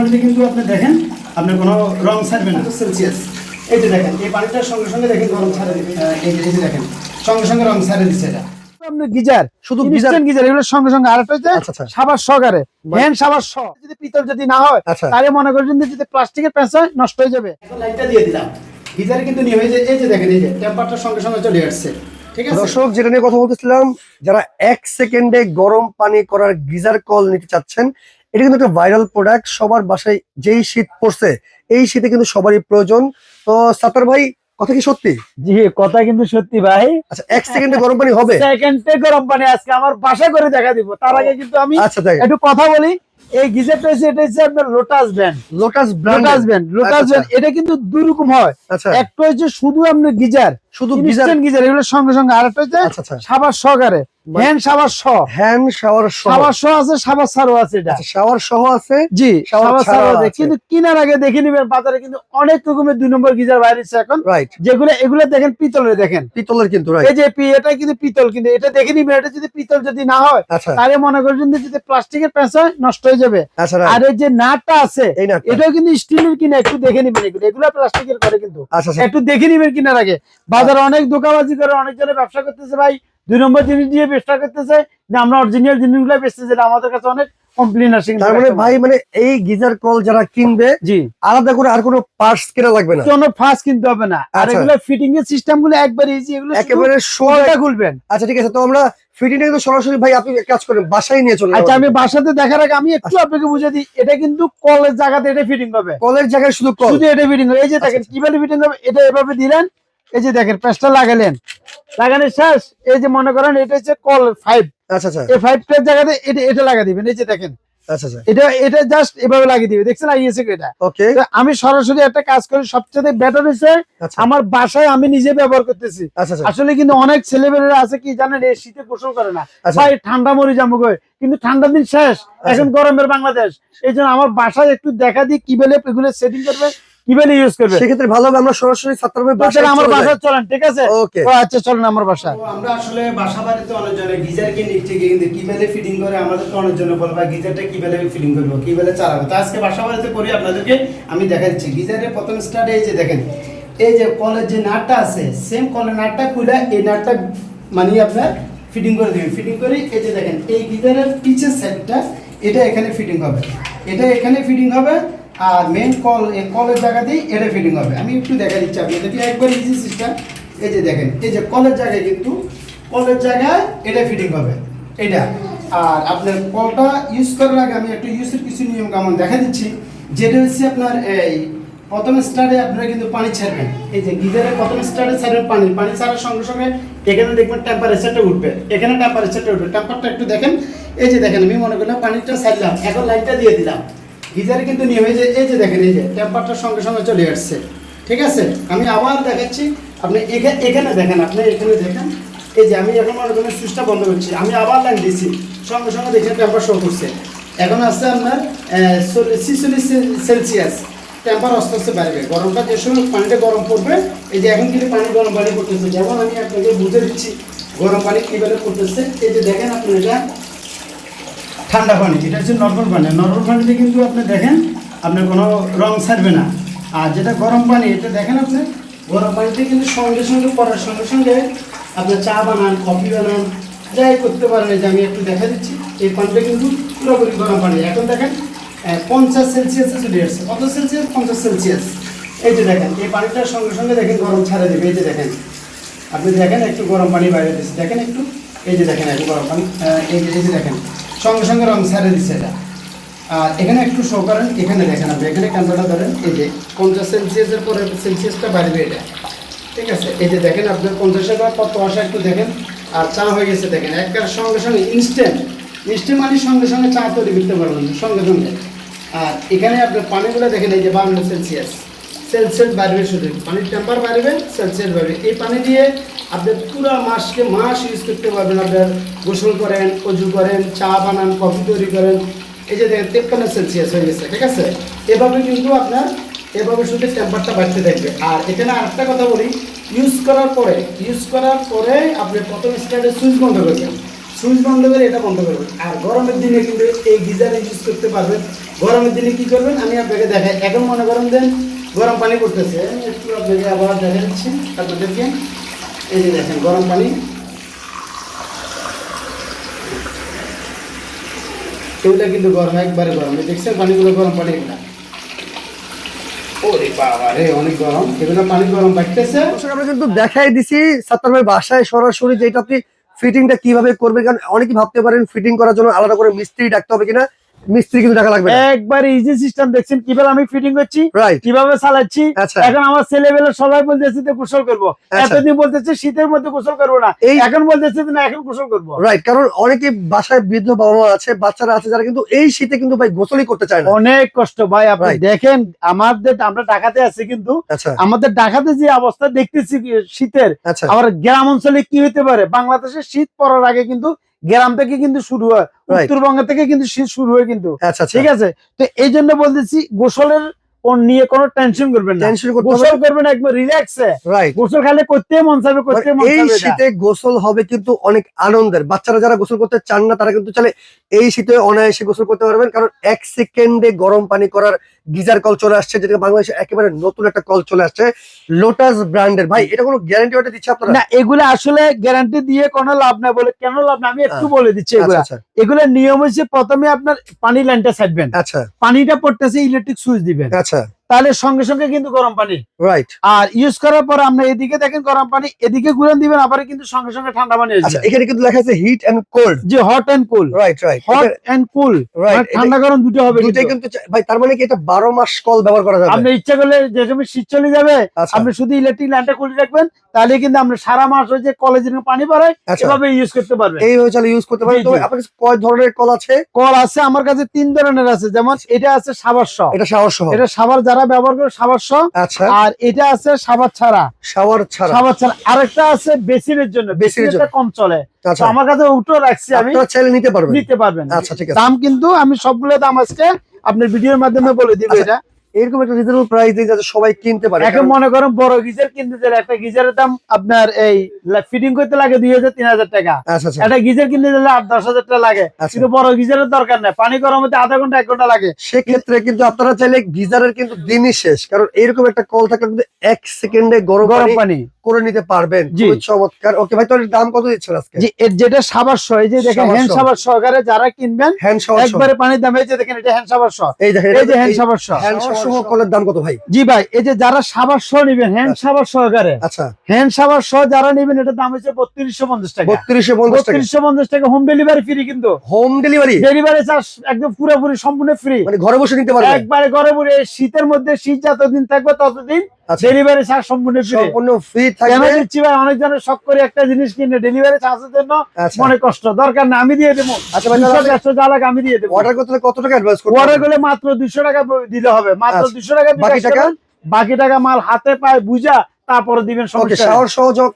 পানিতে কিন্তু আপনি দেখেন আপনি কোনো রং ছাড়বে না। সেলসিয়াস এই যে দেখেন এই পানিটার সঙ্গে সঙ্গে দেখেন গরম ছাড়ে এই যে দেখেন সঙ্গে সঙ্গে রং ছাড়ে দিচ্ছে এটা। গিজার শুধু শুধু গিজার- গিজার গিজার এগুলোর সঙ্গে সঙ্গে আরেকটা হচ্ছে আচ্ছা, আচ্ছা। সাবাস সহকারে। হ্যান্ড সাবাস সহ। যদি পিতল যদি না হয় আচ্ছা। তাহলে মনে করছেন যদি প্লাস্টিকের প্যাঁচ হয় নষ্ট হয়ে যাবে। লাইটটা দিয়ে দিলাম। গিজারে কিন্তু নিয়ে হয়ে যে এই যে দেখেন এই যে টেম্পারটার সঙ্গে সঙ্গে চলে আসছে। দর্শক যেটা নিয়ে কথা বলতেছিলাম যারা এক সেকেন্ডে গরম পানি করার গিজার কল নিতে চাচ্ছেন এটা কিন্তু একটা ভাইরাল প্রোডাক্ট সবার বাসায় যেই শীত পড়ছে এই শীতে কিন্তু সবারই প্রয়োজন। তো সাতার ভাই কথা কি সত্যি? জি কথা কিন্তু সত্যি ভাই। আচ্ছা এক সেকেন্ডে গরম পানি হবে? সেকেন্ডে গরম পানি আজকে আমার বাসা করে দেখা দিব। তার আগে কিন্তু আমি আচ্ছা তাই একটু কথা বলি। এই গিজারটা হচ্ছে এটা হচ্ছে আপনার lotus brand lotus brand lotus brand lotus brand এটা কিন্তু দুই রকম হয়। আচ্ছা। একটা হচ্ছে শুধু আপনার গিজার শুধু গিজার। গিজার এগুলোর সঙ্গে সঙ্গে আরেকটা হচ্ছে আচ্ছা আচ্ছা। সাবাস সহকারে। হ্যান্ড সাবাস সহ হ্যান্ড শাওয়ার সহ সাবাস সহ আছে সাবাস ছাড়ও আছে এটা। শাওয়ার সহ আছে জি শাওয়ার ছাড়ও আছে আছে। কিন্তু কেনার আগে দেখে নিবেন বাজারে কিন্তু অনেক রকমের দুই নম্বর গিজার বাইরেছে এখন। রাইট যেগুলো এগুলো দেখেন পিতলের দেখেন। পিতলের কিন্তু রাইট এই যে এটা কিন্তু পিতল কিন্তু এটা দেখে নিবেন এটা যদি পিতল যদি না হয় আচ্ছা। তাহলে মনে করছেন যদি প্লাস্টিকের প্যাঁচ হয় নষ্ট হয়ে যাবে। আচ্ছা আর এই যে নাটটা আছে এটাও কিন্তু স্টিলের কিনা একটু দেখে নিবেন এগুলো। এগুলো প্লাস্টিকের করে কিন্তু। আচ্ছা একটু দেখে নিবেন কিনার আগে। বাজারে অনেক দোকানবাজি করে অনেকজনে ব্যবসা করতেছে ভাই। দুই নম্বর জিনিস দিয়ে ব্যবসা করতেছে যে আমরা অরিজিনাল জিনিসগুলো বেচতেছি এটা আমাদের কাছে অনেক কমপ্লেন আসে তার মানে ভাই মানে এই গিজার কল যারা কিনবে জি। আলাদা করে আর কোনো পার্টস কেনা লাগবে না। কোনো ফাঁস কিনতে হবে না। আর আচ্ছা। এগুলো ফিটিং এর সিস্টেমগুলো একবার ইজি এগুলো একেবারে খুলবেন। আচ্ছা ঠিক আছে তো আমরা ফিটিং কিন্তু সরাসরি ভাই আপনি কাজ করেন বাসায় নিয়ে চলে আচ্ছা আমি বাসাতে দেখার আগে আমি একটু আপনাকে বুঝে দিই এটা কিন্তু কলের জায়গাতে এটা ফিটিং হবে। কলের জায়গায় শুধু কল? শুধু এটা ফিটিং হবে। এই যে দেখেন আচ্ছা। কীভাবে ফিটিং হবে এটা এভাবে দিলেন এই যে দেখেন প্যাচটা লাগালেন। লাগানোর শেষ। এই যে মনে করেন এটা হচ্ছে কল ফাইভ আচ্ছা আচ্ছা। এই ফাইভটার জায়গাতে এটা এটা লাগা দিবেন। এই যে দেখেন। আচ্ছা আচ্ছা। এটা এটা জাস্ট এভাবে লাগিয়ে দিবে দেখছেন আইএসএ এটা। ওকে আমি সরাসরি একটা কাজ করি সবচেয়ে বেটার হচ্ছে আমার বাসায় আমি নিজে ব্যবহার করতেছি। আসলে কিন্তু অনেক ছেলেমেয়েরা আছে কি জানেন এই শীতে গোসল করে না। ভাই ঠান্ডা মরি যাব কিন্তু ঠান্ডার দিন শেষ। এখন গরমের বাংলাদেশ। এই জন্য আমার বাসায় একটু দেখা দিই কীভাবে এগুলো সেটিং করবে। কীভাবে ইউজ করবে? সেক্ষেত্রে ভালো হবে আমরা সরাসরি সাত্তার ভাই তাহলে আমার। বাসায় চলেন ঠিক আছে? ওকে ও আচ্ছা চলেন আমার বাসায়। তো আমরা আসলে বাসা বাড়িতে অনেকজনে গিজার কিনে ঠিকই কিন্তু কীভাবে ফিটিং করে আমাদেরকে অনেকজনে বলবা গিজারটা কীভাবে ফিটিং করব কীভাবে চালাবো? তো আজকে বাসা বাড়িতে করি আপনাদেরকে আমি দেখাচ্ছি গিজারের প্রথম স্টার্টে এই যে দেখেন এই যে কলের যে নাটটা আছে সেম কলের নাটটা খুলে এই নাটটা মানে আপনার ফিটিং করে দিবেন। ফিটিং করে এই যে দেখেন এই গিজারের পিছের সাইডটা এটা এখানে ফিটিং হবে। এটা এখানে ফিটিং হবে আর মেন কল এই কলের জায়গাতেই এটা ফিটিং হবে। আমি একটু দেখা দিচ্ছি আপনাদেরকে একবার ইজি সিস্টেম এই যে দেখেন, এই যে কলের জায়গায় কিন্তু কলের জায়গায় এটা ফিটিং হবে। এটা আর আপনার কলটা ইউজ করার আগে আমি একটু ইউজের কিছু নিয়ম কেমন দেখা দিচ্ছি। যেটা হচ্ছে আপনার এই, প্রথম স্টারে আপনারা কিন্তু পানি ছাড়বেন। এই যে গিজারের প্রথম স্টারে ছাড়বেন পানি। পানি ছাড়ার সঙ্গে সঙ্গে এখানে দেখবেন টেম্পারেচারটা উঠবে। এখানে টেম্পারেচারটা উঠবে। টেম্পারটা একটু দেখেন। এই যে দেখেন, আমি মনে করলাম পানিটা ছাড়লাম। এখন লাইটটা দিয়ে দিলাম। গিজারে কিন্তু নিয়ম এই যে এই যে দেখেন, এই যে টেম্পারটার সঙ্গে সঙ্গে চলে আসছে। ঠিক আছে? আমি আবার দেখাচ্ছি। আপনি এখানে দেখেন, আপনি এখানে দেখেন। এই যে আমি এখন মনে করেন সুইচটা বন্ধ করছি। আমি আবার লাইন দিচ্ছি সঙ্গে সঙ্গে দেখে টেম্পার শো করছে। এখন আসছে আপনার ছিচল্লিশ সেলসিয়াস টেম্পার আস্তে আস্তে বাড়বে। গরমটা যে সময় পানিটা গরম পড়বে, এই যে এখন কিন্তু পানি গরম পানি করতেছে যেমন আমি আপনাকে বুঝে দিচ্ছি, গরম পানি কীভাবে করতেছে এই যে দেখেন আপনি এটা ঠান্ডা পানি, এটা হচ্ছে নর্মাল পানি। নর্মাল পানিতে কিন্তু আপনি দেখেন, আপনার কোনো রং ছাড়বে না। আর যেটা গরম পানি, এটা দেখেন আপনি, গরম পানিতে কিন্তু সঙ্গে সঙ্গে, পড়ার সঙ্গে সঙ্গে আপনার চা বানান, কফি বানান, যাই করতে পারেন যে আমি একটু দেখা দিচ্ছি। এই পানিটা কিন্তু পুরোপুরি গরম পানি। এখন দেখেন পঞ্চাশ সেলসিয়াসে চলে আসছে। কত সেলসিয়াস? পঞ্চাশ সেলসিয়াস। এই যে দেখেন, এই পানিটার সঙ্গে সঙ্গে দেখেন গরম ছাড়ে দেবে। এই যে দেখেন, আপনি দেখেন একটু গরম পানি বাইরে দিচ্ছে। দেখেন একটু, এই যে দেখেন একটু গরম পানি এই যে দেখেন। সঙ্গে সঙ্গে রং ছেড়ে দিচ্ছে এটা। আর এখানে একটু শো করেন, এখানে দেখেন আপনি, এখানে ক্যামেরাটা ধরেন, এই যে পঞ্চাশ সেলসিয়াসের পরে সেলসিয়াসটা বাড়বে এটা। ঠিক আছে? এই যে দেখেন আপনার পঞ্চাশের পর কত আসা একটু দেখেন। আর চা হয়ে গেছে দেখেন, একবার সঙ্গে সঙ্গে ইনস্ট্যান্ট ইনস্ট্যান্ট মানে সঙ্গে সঙ্গে চা তৈরি করতে পারবেন সঙ্গে সঙ্গে। আর এখানে আপনার পানিগুলো দেখেন, এই যে বান্ন সেলসিয়াস সেলসিয়াস বাড়বে শুধু। পানির টেম্পার বাড়বে, সেলসিয়াস বাড়বে। এই পানি দিয়ে আপনি পুরো মাসকে মাস ইউজ করতে পারবেন। আপনার গোসল করেন, অজু করেন, চা বানান, কফি তৈরি করেন। এই যে দেখেন, তেপ্পান্ন সেলসিয়াস হয়ে গেছে, ঠিক আছে? এভাবে কিন্তু আপনার, এভাবে শুধু টেম্পারটা বাড়তে থাকবে। আর এখানে আরেকটা কথা বলি ইউজ করার পরে ইউজ করার পরে আপনি প্রথম স্টার্টে সুইচ বন্ধ করবেন সুইচ বন্ধ করে এটা বন্ধ করবেন। আর গরমের দিনে কিন্তু এই গিজারে ইউজ করতে পারবেন। গরমের দিনে কি করবেন? আমি আপনাকে দেখাই, এখন মনে করেন দেন গরম পানি করতেছে। আমি একটু আপনাকে আবার দেখা দিচ্ছি আপনাদেরকে। এই যে দেখেন গরম পানি। এগুলো কিন্তু গরম একবারে গরম। দেখছেন পানিগুলো গরম পানি এগুলা ওরে বাবা রে। অনেক গরম। এগুলো পানি গরম বাড়তেছে আমরা কিন্তু দেখাই দিছি সাত্তার ভাই বাসায় সরাসরি যে এটা আপনি ফিটিংটা কীভাবে করবেন কারণ অনেকে ভাবতে পারেন ফিটিং করার জন্য আলাদা করে মিস্ত্রি ডাকতে হবে কিনা। মিস্ত্রি কিন্তু টাকা লাগবে একবার ইজি সিস্টেম দেখছেন কীভাবে আমি ফিটিং করছি কীভাবে চালাচ্ছি আচ্ছা। এখন আমার ছেলেবেলে সবাই বলতেছে যে গোসল করব। আচ্ছা। এতদিন বলতেছে শীতের মধ্যে গোসল করব না। এখন বলতেছে না এখন গোসল করব। রাইট কারণ অনেকে বাসায় বৃদ্ধ বাবা মা আছে বাচ্চারা আছে যারা কিন্তু এই শীতে কিন্তু ভাই গোসলই করতে চায় না। অনেক কষ্ট ভাই আপনি দেখেন আমাদের আমরা ঢাকাতে আছি কিন্তু আচ্ছা। আমাদের ঢাকাতে যে অবস্থা দেখতেছি শীতের আবার গ্রাম অঞ্চলে কি হতে পারে? বাংলাদেশে শীত পড়ার আগে কিন্তু গ্রাম থেকে কিন্তু শুরু হয়. উত্তরবঙ্গ থেকে কিন্তু শীত শুরু হয় কিন্তু। আচ্ছা আচ্ছা। ঠিক আছে? তো এই জন্য বলতেছি গোসলের নিয়ে কোনো টেনশন করবেন না। টেনশন করতে গোসল করবেন একবার রিল্যাক্সে রাইট গোসল খালে করতে মন চাইবে করতে মন চাইবে এটা। শীতে গোসল হবে কিন্তু অনেক আনন্দের। বাচ্চারা যারা গোসল করতে চান না তারা কিন্তু চলে এই শীতে অনায়াসে গোসল করতে পারবেন। কারণ এক সেকেন্ডে গরম পানি করার গিজার কল চলে আসছে যেটা বাংলাদেশে একেবারে নতুন একটা কল চলে আসছে লোটাস ব্র্যান্ডের ভাই এটা কোনো গ্যারান্টি ওটা দিচ্ছে আপনারা? না এগুলো আসলে গ্যারান্টি দিয়ে কোনো লাভ নাই বলে। কেন লাভ না আমি একটু হ্যাঁ। বলে দিচ্ছি এগুলো। এগুলা আচ্ছা। নিয়ম হচ্ছে প্রথমে আপনার পানি লাইনটা ছাড়বেন। আচ্ছা। পানিটা পড়তেছে ইলেকট্রিক সুইচ দিবেন। আচ্ছা। তাহলে সঙ্গে সঙ্গে কিন্তু গরম পানি। রাইট আর ইউজ করার পর আমরা এদিকে দেখেন গরম পানি এদিকে ঘুরে দিবেন আবার কিন্তু সঙ্গে সঙ্গে ঠান্ডা পানি আচ্ছা আসবে এখানে কিন্তু লেখা আছে হিট এন্ড কোল্ড যে hot and cool right right hot and cool right ঠান্ডা গরম দুটো হবে দুটাই কিন্তু। ভাই তার মানে কি এটা বারো মাস কল ব্যবহার করা যাবে? আপনি ইচ্ছা করলে যে সময় শীত চলে যাবে আচ্ছা। আপনি শুধু ইলেকট্রিক লাইনটা খুলে রাখবেন তাহলে কিন্তু আপনি সারা মাস ওই যে কলেজের পানি পড়ায় আচ্ছা। এভাবে ইউজ করতে পারবেন। এইভাবে চালে ইউজ করতে তবে জি। আপনার কাছে কয় ধরনের কল আছে? কল আছে আমার কাছে তিন ধরনের আছে। যেমন এটা আছে সাবার এটা শাওয়ার এটা সাবার যারা ব্যবহার করে সাবার আচ্ছা। আর এটা আছে সাবার ছাড়া। সাবার ছাড়া। সাবার ছাড়া। আরেকটা আছে বেসিনের জন্য। বেসিনটা কম চলে। আচ্ছা। আমার কাছে উঠো রাখছি আমি। চাইলে নিতে পারবেন। নিতে পারবেন। আচ্ছা ঠিক আছে। দাম কিন্তু আমি সবগুলো দাম আজকে আপনার ভিডিওর মাধ্যমে বলে দিব আচ্ছা, এটা। এরকম একটা রিজনেবল প্রাইস দিয়ে যাতে সবাই কিনতে পারে। এখন মনে করেন বড় গিজার কিনতে গেলে একটা গিজারের দাম আপনার এই ফিটিং করতে লাগে দুই হাজার তিন হাজার টাকা। আচ্ছা আচ্ছা। একটা গিজার কিনতে গেলে আট দশ হাজার টাকা লাগে। আচ্ছা। কিন্তু বড় গিজারের দরকার নাই। পানি গরম হতে আধা ঘণ্টা এক ঘণ্টা লাগে। সেক্ষেত্রে কিন্তু আপনারা চাইলে গিজারের কিন্তু দিনই শেষ। কারণ এরকম একটা কল থাকলে কিন্তু এক সেকেন্ডে গরম গরম পানি। করে নিতে পারবেন। জি। চমৎকার। ওকে ভাই তোর দাম কত দিচ্ছেন আজকে? যে এর যেটা সাবার শ এই যে দেখেন হ্যান্ড। সাবার সহকারে যারা কিনবেন হ্যান্ড একবারে পানির দাম এই যে দেখেন এটা হ্যান্ড সাবার শ এই দেখেন এই যে হ্যান্ড সাবার শ হ্যান্ড শাওয়ার সহ কলের দাম কত ভাই? জি ভাই এই যে যারা সাবার শ নিবেন হ্যান্ড সাবার সহকারে। আচ্ছা। হ্যান্ড সাবার সহ যারা নিবেন এটা দাম হচ্ছে বত্রিশশো পঞ্চাশ টাকা। বত্রিশশো পঞ্চাশ টাকা। বত্রিশশো পঞ্চাশ টাকা হোম ডেলিভারি ফ্রি কিন্তু। হোম ডেলিভারি ডেলিভারি চার্জ একদম পুরোপুরি সম্পূর্ণ ফ্রি মানে ঘরে বসে নিতে পারবেন একবারে ঘরে বসে শীতের মধ্যে শীত যতদিন থাকবে ততদিন আচ্ছা ডেলিভারি চার্জ সম্পূর্ণ ফ্রি সম্পূর্ণ ফ্রি কেন দিচ্ছি ভাই? অনেক জনের শখ করে একটা জিনিস কিনে ডেলিভারি চার্জের জন্য আচ্ছা। মনে কষ্ট। দরকার না আমি দিয়ে দেবো। আচ্ছা ভাই যা লাগে আমি দিয়ে দেবো। অর্ডার করতে কত টাকা অ্যাডভান্স করতে অর্ডার? করলে মাত্র দুশো টাকা দিলে হবে। মাত্র আচ্ছা। দুশো টাকা বাকি টাকা? বাকি টাকা মাল হাতে পায় বুঝা তারপরে দিবেন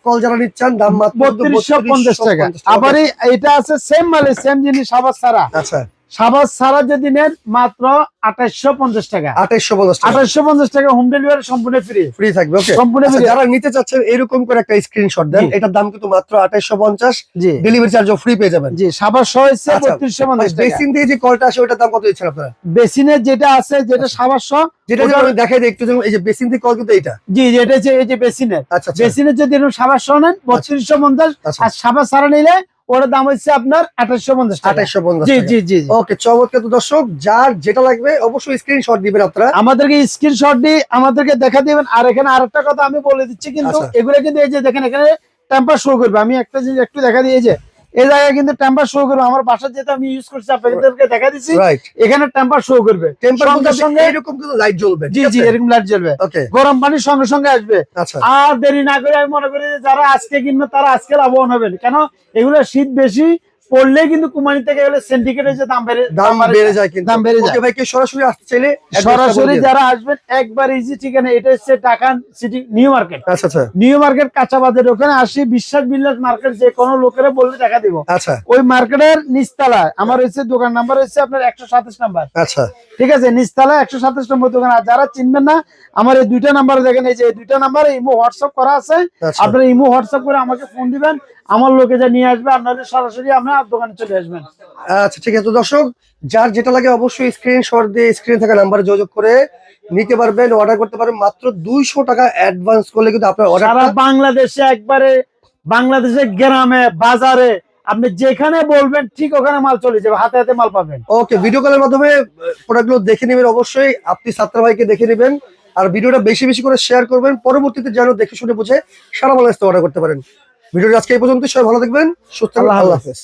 কল যারা নিচ্ছেন দাম মাত্র বত্রিশশো পঞ্চাশ টাকা। আবার এটা আছে সেম মালে সেম জিনিস আবার ছাড়া। আচ্ছা। সাবাস ছাড়া যদি নেন মাত্র আঠাশশো পঞ্চাশ টাকা। আঠাইশশো পঞ্চাশ টাকা। আঠাশশো পঞ্চাশ টাকা হোম ডেলিভারি সম্পূর্ণ ফ্রি ফ্রি থাকবে ওকে সম্পূর্ণ আচ্ছা, free। যারা নিতে চাচ্ছেন এরকম করে একটা স্ক্রিনশট দেন। এটার দাম কিন্তু মাত্র আঠাইশো পঞ্চাশ। জি। ডেলিভারি চার্জও ফ্রি পেয়ে যাবেন। জি সাবাস সহ হচ্ছে আচ্ছা, বত্রিশশো পঞ্চাশ টাকা। বেসিন দিয়ে যে কলটা আসে ওটার দাম কত দিচ্ছেন আপনারা? বেসিনের যেটা আছে যেটা সাবাস সহ যেটা আমি দেখাই দিই একটু এই যে বেসিন দিয়ে কল কিন্তু এইটা। জি এটা হচ্ছে এই যে বেসিনের। আচ্ছা আচ্ছা। বেসিনের যদি এরকম সাবাস সহ নেন বত্রিশশো পঞ্চাশ। আচ্ছা। আর সাবাস ছাড়া নিলে ওটার দাম হচ্ছে আপনার আঠাশশো পঞ্চাশ আঠাশশো পঞ্চাশ জি জি জি। ওকে চমৎকার। তো দর্শক যার যেটা লাগবে অবশ্যই স্ক্রিনশট দিবেন আপনারা। আমাদেরকে স্ক্রিনশট দিয়ে আমাদেরকে দেখা দিবেন। আর এখানে আরেকটা কথা আমি বলে দিচ্ছি কিন্তু আচ্ছা। এগুলো কিন্তু এই যে দেখেন এখানে টেম্পার শো করবে। আমি একটা জিনিস একটু দেখা দিয়েছে যে এই জায়গায় কিন্তু টেম্পার শো করবে। আমার বাসা যেটা আমি ইউজ করছি আপনাদেরকে দেখা দিচ্ছি এখানে টেম্পার শো করবে। টেম্পার সঙ্গে সঙ্গে এরকম কিন্তু লাইট জ্বলবে জি জি এরকম লাইট জ্বলবে। ওকে গরম পানির সঙ্গে সঙ্গে আসবে। আচ্ছা। আর দেরি না করে আমি মনে করি যে যারা আজকে কিনবে তারা আজকে লাভবান হবেন। কেন? এগুলো শীত বেশি পড়লে কিন্তু কুমারি থেকে গেলে সিন্ডিকেটের যে দাম বেড়ে দাম বেড়ে যায়। কিন্তু। দাম বেড়ে যায়। ভাই কেউ সরাসরি আসতে চাইলে সরাসরি যারা আসবেন একবার ইজি ঠিকানা এটা হচ্ছে ঢাকান সিটি নিউ মার্কেট আচ্ছা আচ্ছা। নিউ মার্কেট কাঁচা বাজার ওখানে আসি বিশ্বাস বিল্লাস মার্কেট যে কোনো লোকেরা বললে টাকা দিব। আচ্ছা। ওই মার্কেটের নিচতলায় আমার হচ্ছে দোকান নাম্বার হচ্ছে আপনার একশো সাতাশ নাম্বার আচ্ছা। ঠিক আছে নিচতলা একশো সাতাশ নম্বর দোকান আর যারা চিনবেন না আমার এই দুইটা নাম্বার দেখেন এই যে এই দুইটা নাম্বারে ইমো হোয়াটসঅ্যাপ করা আছে। আচ্ছা। আপনারা ইমো হোয়াটসঅ্যাপ করে আমাকে ফোন দিবেন আমার লোকে যা নিয়ে আসবে আপনাদের সরাসরি আমরা আর দোকানে চলে আসবেন। আচ্ছা ঠিক আছে। তো দর্শক যার যেটা লাগে অবশ্যই স্ক্রিনশট দিয়ে স্ক্রিন থাকা নাম্বারে যোগাযোগ করে নিতে পারবেন অর্ডার করতে পারবেন। মাত্র দুইশো টাকা অ্যাডভান্স করলে কিন্তু আপনার সারা বাংলাদেশে একবারে বাংলাদেশের গ্রামে বাজারে আপনি যেখানে বলবেন ঠিক ওখানে মাল চলে যাবে হাতে হাতে মাল পাবেন। ওকে ভিডিও কলের মাধ্যমে প্রোডাক্টগুলো দেখে নেবেন অবশ্যই। আপনি সাত্তার ভাইকে দেখে নেবেন। আর ভিডিওটা বেশি বেশি করে শেয়ার করবেন। পরবর্তীতে যেন দেখে শুনে বুঝে সারা বাংলাদেশ অর্ডার করতে পারেন। ভিডিওটা আজকে এই পর্যন্ত সবাই ভালো থাকবেন। সুস্থ আল্লাহ। হাফেজ।